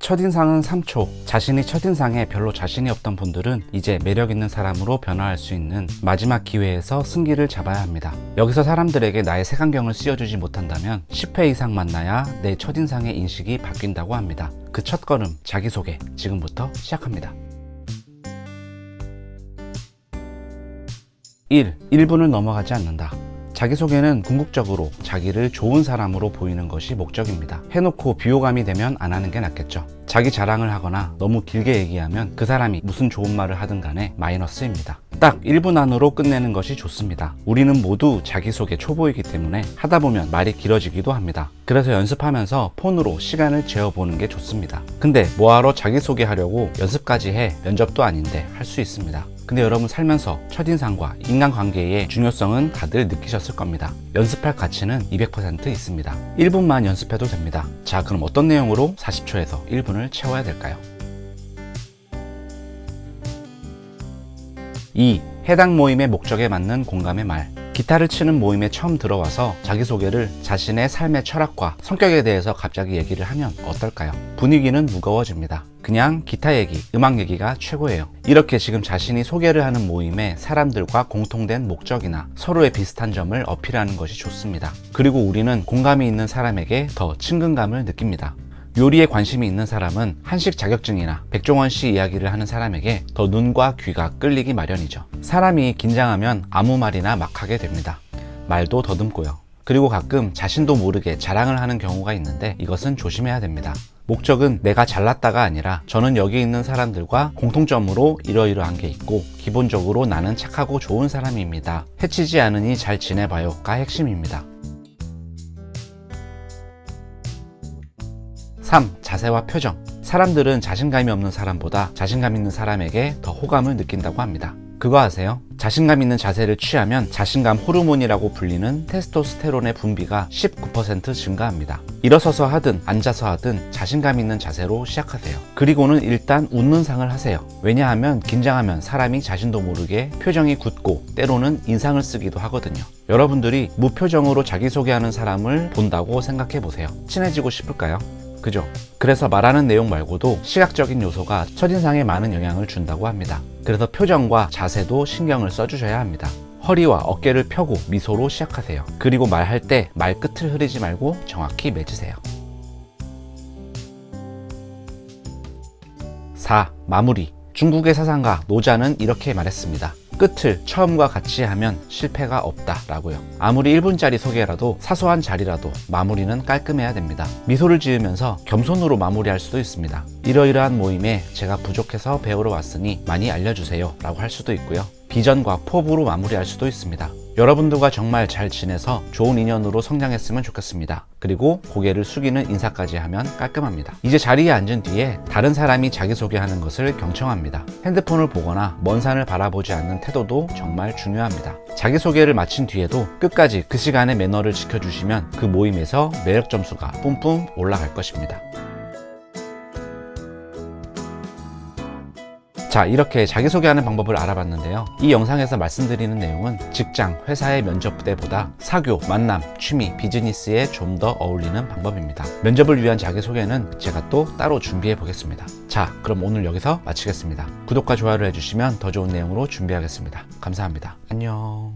첫인상은 3초. 자신이 첫인상에 별로 자신이 없던 분들은 이제 매력 있는 사람으로 변화할 수 있는 마지막 기회에서 승기를 잡아야 합니다. 여기서 사람들에게 나의 색안경을 씌워주지 못한다면 10회 이상 만나야 내 첫인상의 인식이 바뀐다고 합니다. 그 첫 걸음, 자기소개, 지금부터 시작합니다. 1. 1분을 넘어가지 않는다. 자기소개는 궁극적으로 자기를 좋은 사람으로 보이는 것이 목적입니다. 해놓고 비호감이 되면 안 하는 게 낫겠죠. 자기 자랑을 하거나 너무 길게 얘기하면 그 사람이 무슨 좋은 말을 하든 간에 마이너스입니다. 딱 1분 안으로 끝내는 것이 좋습니다. 우리는 모두 자기소개 초보이기 때문에 하다 보면 말이 길어지기도 합니다. 그래서 연습하면서 폰으로 시간을 재어보는 게 좋습니다. 근데 뭐하러 자기소개하려고 연습까지 해 면접도 아닌데 할 수 있습니다. 근데 여러분 살면서 첫인상과 인간관계의 중요성은 다들 느끼셨을 겁니다. 연습할 가치는 200% 있습니다. 1분만 연습해도 됩니다. 자, 그럼 어떤 내용으로 40초에서 1분을 채워야 될까요? 2. 해당 모임의 목적에 맞는 공감의 말. 기타를 치는 모임에 처음 들어와서 자기소개를 자신의 삶의 철학과 성격에 대해서 갑자기 얘기를 하면 어떨까요? 분위기는 무거워집니다. 그냥 기타 얘기, 음악 얘기가 최고예요. 이렇게 지금 자신이 소개를 하는 모임에 사람들과 공통된 목적이나 서로의 비슷한 점을 어필하는 것이 좋습니다. 그리고 우리는 공감이 있는 사람에게 더 친근감을 느낍니다. 요리에 관심이 있는 사람은 한식 자격증이나 백종원 씨 이야기를 하는 사람에게 더 눈과 귀가 끌리기 마련이죠. 사람이 긴장하면 아무 말이나 막 하게 됩니다. 말도 더듬고요. 그리고 가끔 자신도 모르게 자랑을 하는 경우가 있는데 이것은 조심해야 됩니다. 목적은 내가 잘났다가 아니라 저는 여기 있는 사람들과 공통점으로 이러이러한 게 있고 기본적으로 나는 착하고 좋은 사람입니다. 해치지 않으니 잘 지내봐요가 핵심입니다. 3. 자세와 표정. 사람들은 자신감이 없는 사람보다 자신감 있는 사람에게 더 호감을 느낀다고 합니다. 그거 아세요? 자신감 있는 자세를 취하면 자신감 호르몬이라고 불리는 테스토스테론의 분비가 19% 증가합니다. 일어서서 하든 앉아서 하든 자신감 있는 자세로 시작하세요. 그리고는 일단 웃는 상을 하세요. 왜냐하면 긴장하면 사람이 자신도 모르게 표정이 굳고 때로는 인상을 쓰기도 하거든요. 여러분들이 무표정으로 자기소개하는 사람을 본다고 생각해 보세요. 친해지고 싶을까요? 그죠? 그래서 말하는 내용 말고도 시각적인 요소가 첫인상에 많은 영향을 준다고 합니다. 그래서 표정과 자세도 신경을 써주셔야 합니다. 허리와 어깨를 펴고 미소로 시작하세요. 그리고 말할 때 말끝을 흐리지 말고 정확히 맺으세요. 4. 마무리. 중국의 사상가 노자는 이렇게 말했습니다. 끝을 처음과 같이 하면 실패가 없다라고요. 아무리 1분짜리 소개라도 사소한 자리라도 마무리는 깔끔해야 됩니다. 미소를 지으면서 겸손으로 마무리할 수도 있습니다. 이러이러한 모임에 제가 부족해서 배우러 왔으니 많이 알려주세요 라고 할 수도 있고요. 비전과 포부로 마무리할 수도 있습니다. 여러분들과 정말 잘 지내서 좋은 인연으로 성장했으면 좋겠습니다. 그리고 고개를 숙이는 인사까지 하면 깔끔합니다. 이제 자리에 앉은 뒤에 다른 사람이 자기소개하는 것을 경청합니다. 핸드폰을 보거나 먼 산을 바라보지 않는 태도도 정말 중요합니다. 자기소개를 마친 뒤에도 끝까지 그 시간의 매너를 지켜주시면 그 모임에서 매력 점수가 뿜뿜 올라갈 것입니다. 자, 이렇게 자기소개하는 방법을 알아봤는데요. 이 영상에서 말씀드리는 내용은 직장, 회사의 면접 때보다 사교, 만남, 취미, 비즈니스에 좀 더 어울리는 방법입니다. 면접을 위한 자기소개는 제가 또 따로 준비해 보겠습니다. 자, 그럼 오늘 여기서 마치겠습니다. 구독과 좋아요를 해주시면 더 좋은 내용으로 준비하겠습니다. 감사합니다. 안녕.